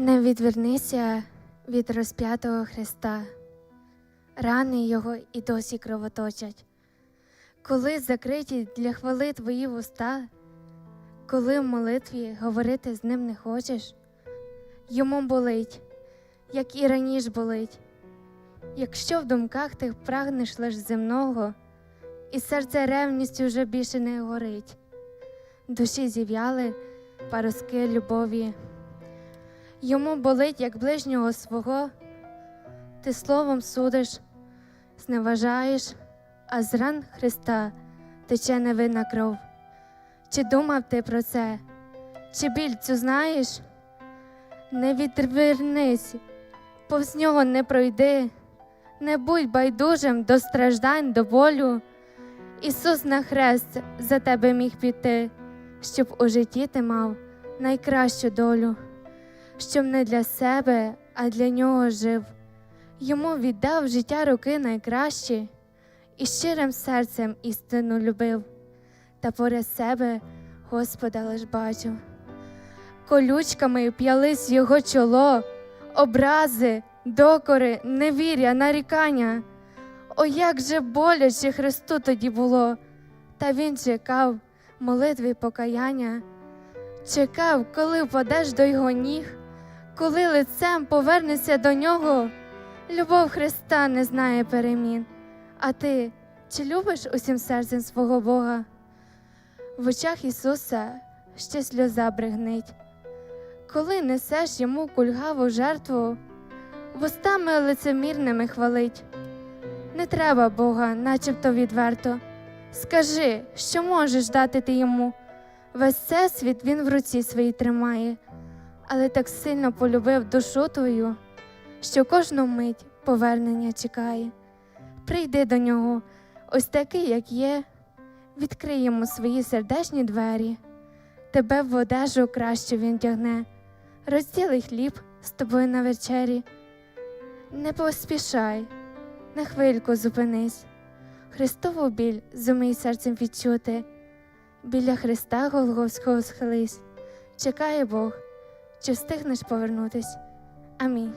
Не відвернися від розп'ятого Христа, рани Його і досі кровоточать. Коли закриті для хвали твої вуста, коли в молитві говорити з ним не хочеш, йому болить, як і раніше болить. Якщо в думках ти прагнеш лиш земного, і серце ревністю вже більше не горить, душі зів'яли паруски любові. Йому болить, як ближнього свого, ти словом судиш, зневажаєш, а з ран Христа тече невинна кров. Чи думав ти про це? Чи біль цю знаєш? Не відвернись, повз нього не пройди, не будь байдужим до страждань, до болю. Ісус на хрест за тебе міг піти, щоб у житті ти мав найкращу долю щоб не для себе, а для нього жив. Йому віддав життя роки найкращі, і щирим серцем істину любив, та поряд себе Господа лиш бачив. Колючками п'ялись його чоло, образи, докори, невір'я, нарікання. О, як же боляче Христу тоді було, та він чекав молитви покаяння, чекав, коли впадеш до його ніг коли лицем повернешся до нього, любов Христа не знає перемін. А ти чи любиш усім серцем свого Бога? В очах Ісуса ще сльоза бригнить. Коли несеш йому кульгаву жертву, вустами лицемірними хвалить. Не треба Бога, начебто відверто. Скажи, що можеш дати ти йому? Весь всесвіт він в руці своїй тримає але так сильно полюбив душу твою, що кожну мить повернення чекає. Прийди до нього, ось такий, як є, відкрий йому свої сердечні двері, тебе в одежу краще він тягне, розділи хліб з тобою на вечері. Не поспішай, на хвильку зупинись, Христову біль зумій серцем відчути. Біля Христа Голговського схились, чекає Бог чи встигнеш повернутись? Амінь.